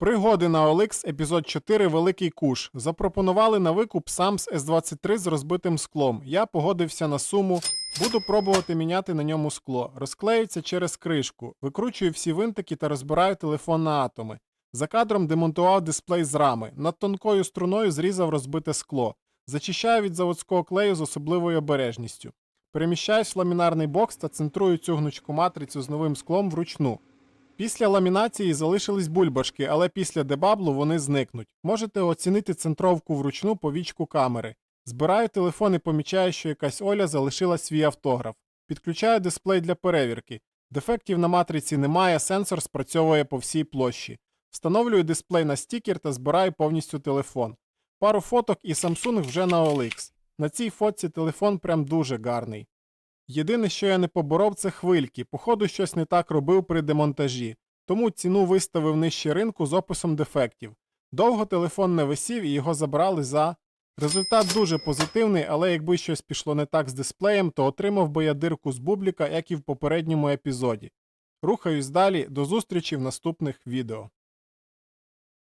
Пригоди на OLX, епізод 4 Великий Куш. Запропонували на викуп SAMS S23 з розбитим склом. Я погодився на суму. Буду пробувати міняти на ньому скло. Розклеюється через кришку. Викручую всі винтики та розбираю телефон на атоми. За кадром демонтував дисплей з рами. Над тонкою струною зрізав розбите скло. Зачищаю від заводського клею з особливою обережністю. Переміщаюсь в ламінарний бокс та центрую цю гнучку матрицю з новим склом вручну. Після ламінації залишились бульбашки, але після дебаблу вони зникнуть. Можете оцінити центровку вручну по вічку камери. Збираю телефон і помічаю, що якась Оля залишила свій автограф. Підключаю дисплей для перевірки. Дефектів на матриці немає, сенсор спрацьовує по всій площі. Встановлюю дисплей на стікер та збираю повністю телефон. Пару фоток і Samsung вже на OLX. На цій фотці телефон прям дуже гарний. Єдине, що я не поборов, це хвильки. Походу, щось не так робив при демонтажі, тому ціну виставив нижче ринку з описом дефектів. Довго телефон не висів і його забрали за. Результат дуже позитивний, але якби щось пішло не так з дисплеєм, то отримав би я дирку з бубліка, як і в попередньому епізоді. Рухаюсь далі, до зустрічі в наступних відео.